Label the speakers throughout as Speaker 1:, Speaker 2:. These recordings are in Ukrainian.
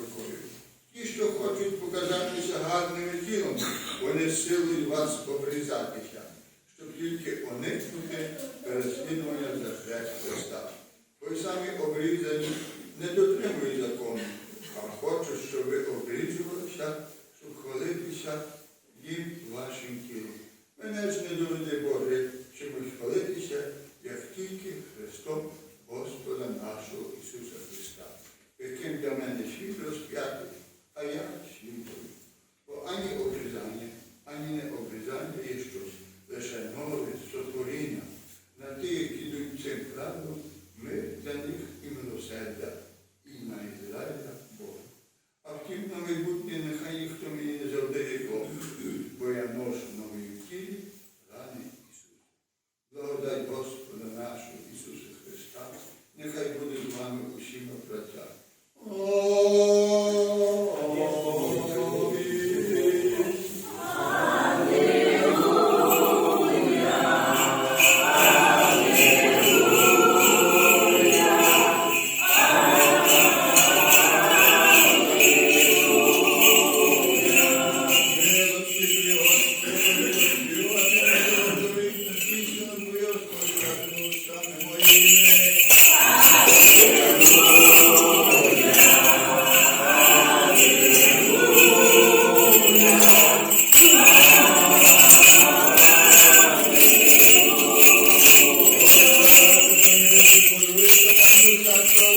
Speaker 1: рукою. Ті, що хочуть показатися гарними тілом, вони силують вас обрізатися, щоб тільки уникнути переслідування за хрест Христа. Ви самі обрізані не дотримують закону, а хочуть, щоб ви обрізувалися, щоб хвалитися їм вашим тілом. Мене ж не люди Боже, чимось хвалитися, як тільки Христом Господа нашого Ісуса яким для мене світ розп'ятий, а я світовий. Бо ані обрізання,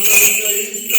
Speaker 2: 一个人。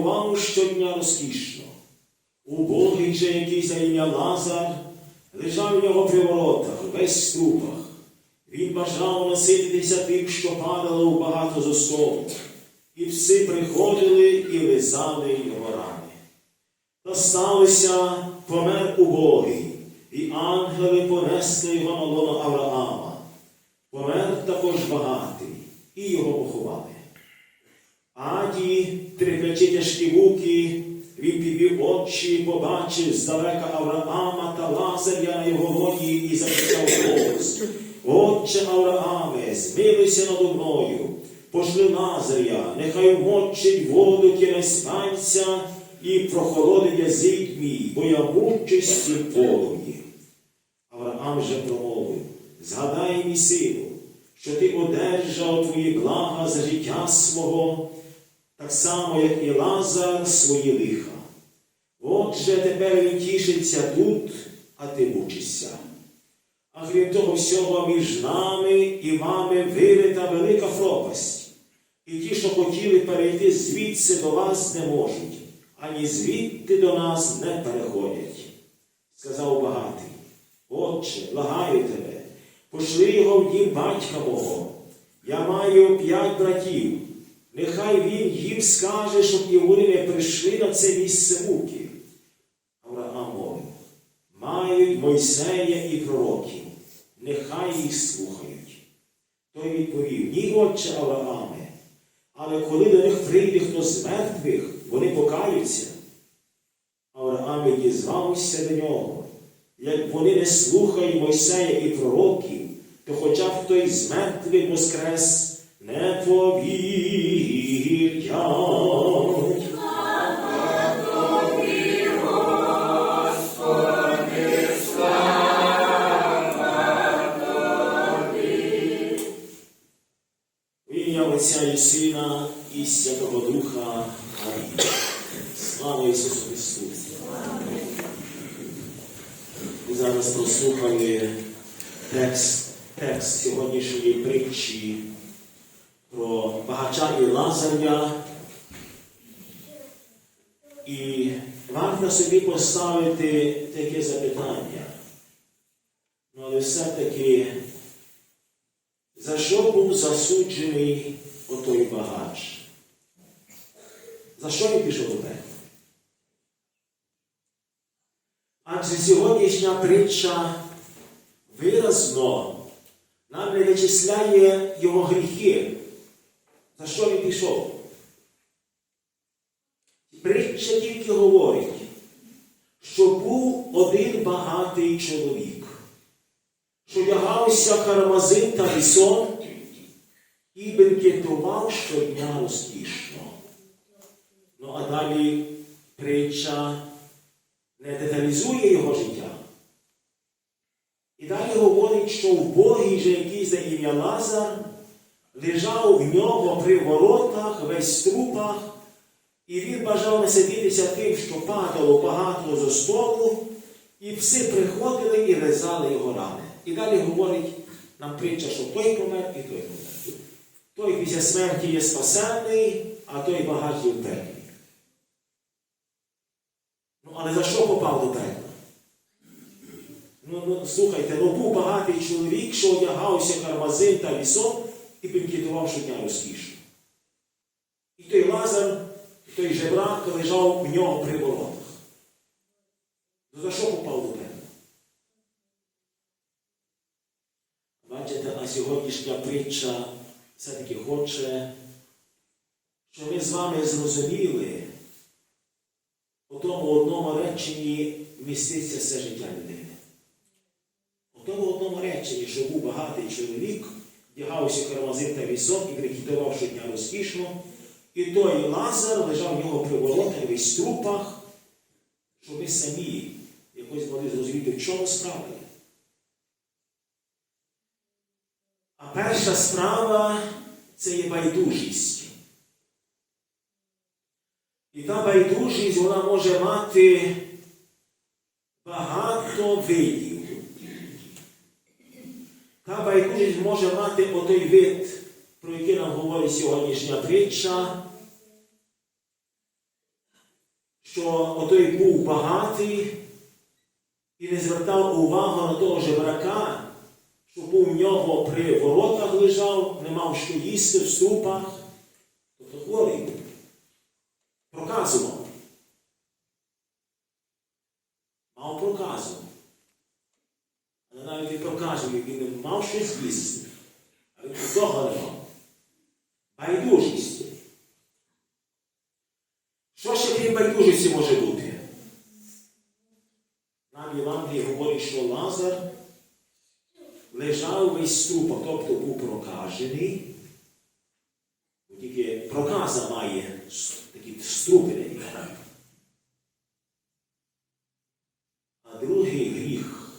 Speaker 2: Бенкетував щодня розкішно. Убогий же який за ім'я Лазар лежав у нього при воротах, весь в струпах. Він бажав насититися тим, що падало у багато зо столу. І всі приходили і лизали його рани. Та сталося, помер убогий, і ангели понесли його на Авраама. Помер також багатий, і його поховали. Аді, терплячи тяжкі муки, він підвів очі, побачив здалека Авраама та Лазаря на його лоні і закричав голос. Отче Аврааме, змилуйся надо мною, пошли Лазаря, нехай вмочить воду пальця і прохолодить язик мій, бо я мучусь цім полум'ї. Авраам же промовив, згадай мій сину, що ти одержав твої блага за життя свого, так само, як і Лазар свої лиха. Отже, тепер він тішиться тут, а ти мучишся. А крім того всього, між нами і вами вирита велика пропасть. І ті, що хотіли перейти звідси до вас, не можуть, ані звідти до нас не переходять. Сказав багатий, Отче, благаю тебе, пошли його в дім батька мого. Я маю п'ять братів. Нехай він їм скаже, щоб і вони не прийшли на це місце муки. Авраам мовив, мають Мойсея і пророків, нехай їх слухають. Той відповів, ні, отче Аврааме, але коли до них прийде хто з мертвих, вони покаються. Авраам відізвався до нього. як вони не слухають Мойсея і пророків, то хоча б хто із мертвих воскрес не повірять. Багача і Лазаря. І варто собі поставити таке запитання. Ну, але все-таки за що був засуджений отой багач? За що він пішов до пекла? Адже сьогоднішня притча виразно нам не вичисляє його гріхи. За що він пішов? Притча тільки говорить, що був один багатий чоловік, що одягався кармазин та вісон і бенкетував щодня розкішно. Ну а далі притча не деталізує його життя. І далі говорить, що в Богі же якийсь за ім'я Лазар лежав в нього при воротах, весь в трупах, і він бажав насидітися тим, що падало багато зо столу, і пси приходили і лизали його рани. І далі говорить нам притча, що той помер і той помер. Той після смерті є спасенний, а той багач є в пеклі. Ну, але за що попав до пекла? Ну, ну, слухайте, ну був багатий чоловік, що одягався кармазин та вісон і бенкетував щодня розкішно. І той Лазар, той жебрак лежав в нього при воротах. Ну за що попав до пекла? Бачите, а сьогоднішня притча все-таки хоче, щоб ми з вами зрозуміли, у тому одному реченні міститься все життя людини. У тому одному реченні, що був багатий чоловік, вдягався кармазин та вісок і прикидував щодня розкішно, і той Лазар лежав в нього при воротах весь трупах, що ми самі якось могли зрозуміти, в чому справа. А перша справа це є байдужість. І та байдужість вона може мати багато видів. Та байдужість може мати отой вид, про який нам говорить сьогоднішня притча, що отой був багатий і не звертав увагу на того жебрака, що був в нього при воротах лежав, не мав що їсти в струпах, тобто хворий. Проказував. Мав проказу. Навіть він мав щось їсти. А він того. Байдужість. Що ще крім байдужості може бути? Нам Євангеліє говорить, що Лазар лежав весь трупа, тобто був прокажений. Бо Тільки проказа має такі струпини. А другий гріх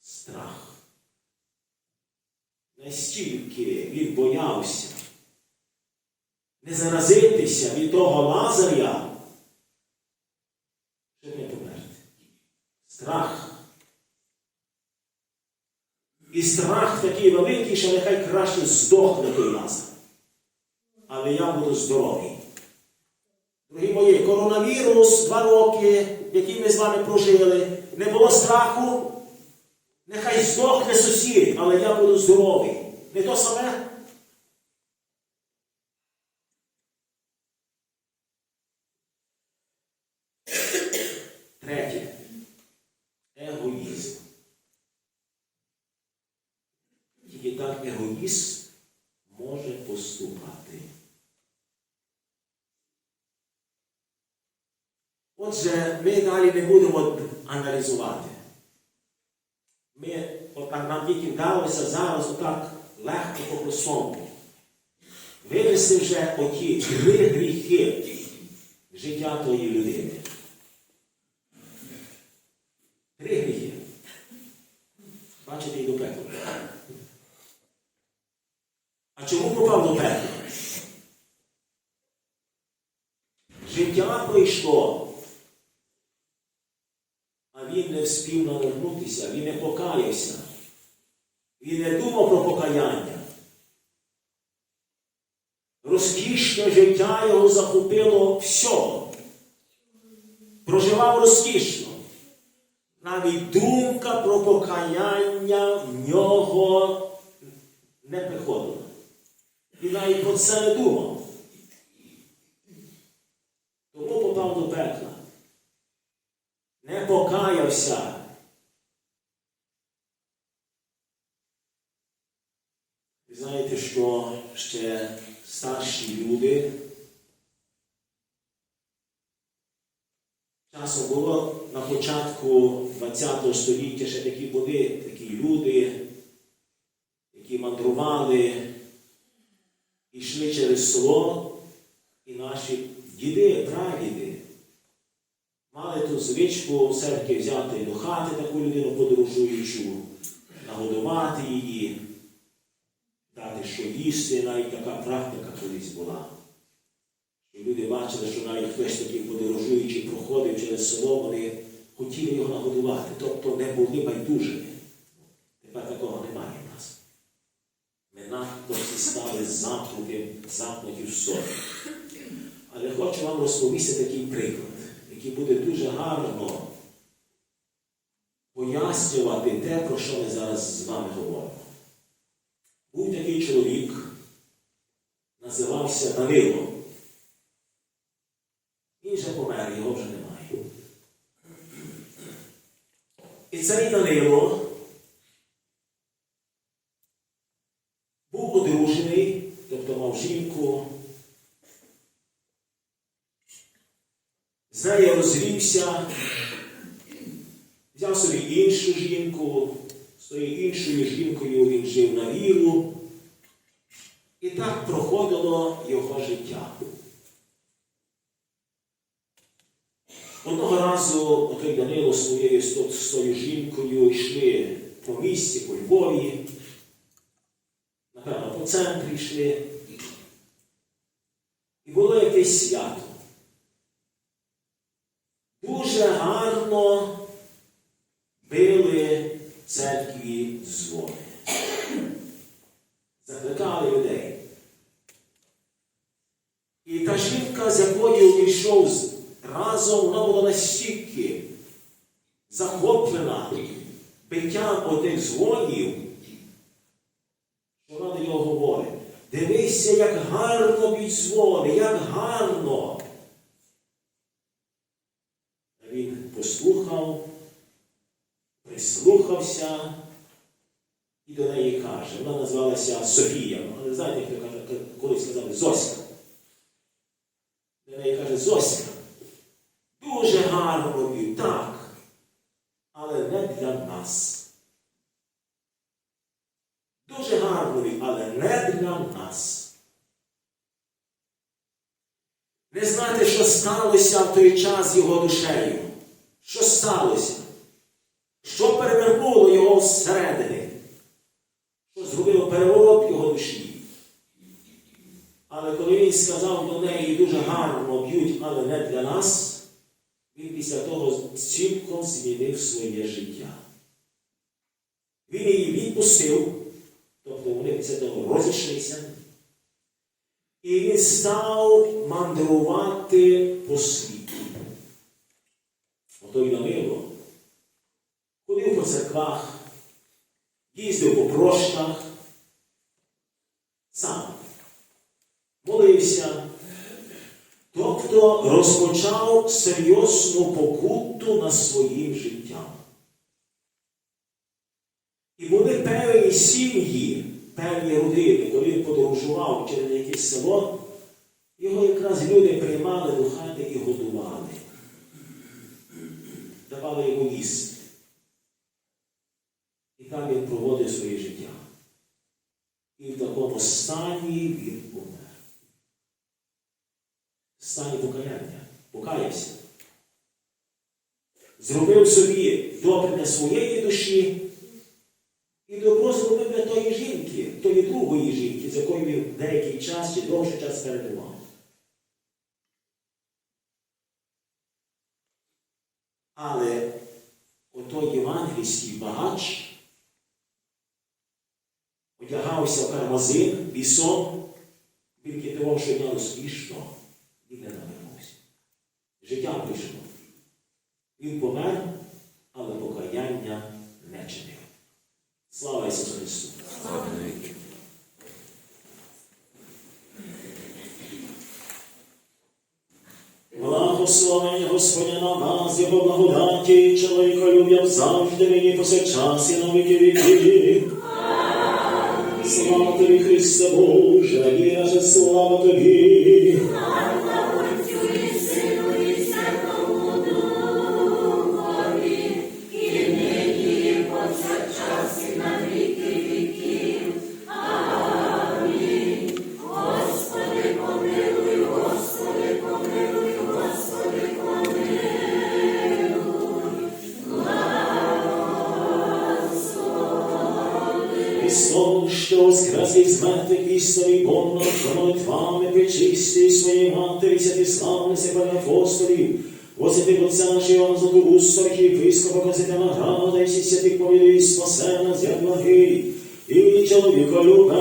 Speaker 2: страх. Настільки він боявся не заразитися від того Лазаря, щоб не померти. Страх. І страх такий великий, що нехай краще здохне той Лазар. Але я буду здоровий. Дорогі мої, коронавірус два роки, які ми з вами прожили, не було страху. Нехай здохне сусід, але я буду здоровий. Не то саме? Третє. Егоїзм. Тільки так егоїст може поступати. Отже, ми далі не будемо аналізувати. Ми, отак нам тільки вдалося зараз отак легко по-простому. Вивести вже оті три гріхи життя тої людини. Три гріхи. Бачите, і до пекла. А чому попав до пекла? Життя пройшло, а він не вспів навернутися, він не покаявся. Він не думав про покаяння. Розкішне життя його захопило всього. Проживав розкішно. Навіть думка про покаяння в нього не приходила. Він навіть про це не думав. Тому попав до пекла. Не покаявся. Ви знаєте, що ще старші люди? Часом було на початку ХХ століття ще такі були, такі люди, які мандрували, йшли через село, і наші діди, прадіди мали ту звичку все-таки взяти до хати таку людину подорожуючу, нагодувати її, що їсти, навіть така практика колись була. І люди бачили, що навіть хтось такий подорожуючий проходив через село, вони хотіли його нагодувати, тобто не були байдужими. Тепер такого немає в нас. Ми надто всі стали замкнуті, замкнуті в собі. Але хочу вам розповісти такий приклад, який буде дуже гарно пояснювати те, про що ми зараз з вами говоримо. Був такий чоловік, називався Данило. Він вже помер, його вже немає. І цей Данило був одружений, тобто мав жінку. З нею розвівся, взяв собі іншу жінку, з іншою жінкою він жив на віру. І так проходило його життя. Одного разу отой Данило своєю тою жінкою йшли по місці, по Львові, напевно, по центрі йшли. І було якесь свято. Дуже гарно били в церкві дзвони. Закликали людей. І та жінка, з якою він йшов з- разом, вона була настільки захоплена биттям отих дзвонів, що вона до нього говорить. Дивися, як гарно б'ють дзвони, як гарно. А Він послухав, прислухався і до неї каже. Вона назвалася Софія. Але знаєте, хто каже, колись сказали Зоська. До неї каже Зоська. Дуже гарно б'ють, так. Але не для нас. Дуже гарно б'ють, але не для нас. Не знати, що сталося в той час його душею. Що сталося? Що перевернуло його всередині? Що зробило переворот його душі? Але коли він сказав до неї дуже гарно б'ють, але не для нас, він після того цілком змінив своє життя. Він її відпустив, тобто вони після того розійшлися. І він став мандрувати по світу. Ото по церквах, їздив по прошках, сам молився, тобто розпочав серйозну покуту над своїм життям. І були певні сім'ї, певні родини, коли він подорожував через якесь село, його якраз люди приймали до хати і годували, давали йому їсти. І в такому стані він помер. В стані покаяння. Покаявся. Зробив собі добре для своєї душі і добро зробив для тої жінки, тої другої жінки, з якою він деякий час чи довший час перебував. Але отой євангельський багач одягався в кармазин, бісон, він китував щодня успішно і не навернувся. Життя прийшло. Він помер, але покаяння не чинив. Слава Ісусу Христу! Благословення Господня на вас, Його благодаті, чоловіка люб'ям завжди нині повсякчас і на віки віків. Слава тобі, Христа Боже, же слава тобі. Христос, що воскресив з мертвих історій Бога, за молитвами причисти своєї матері, пане апостолів, Возити Отця нашого Златоуста, єпископа Козитана Града, і всі святих повідей спасе нас, як благий, і чоловіка любе.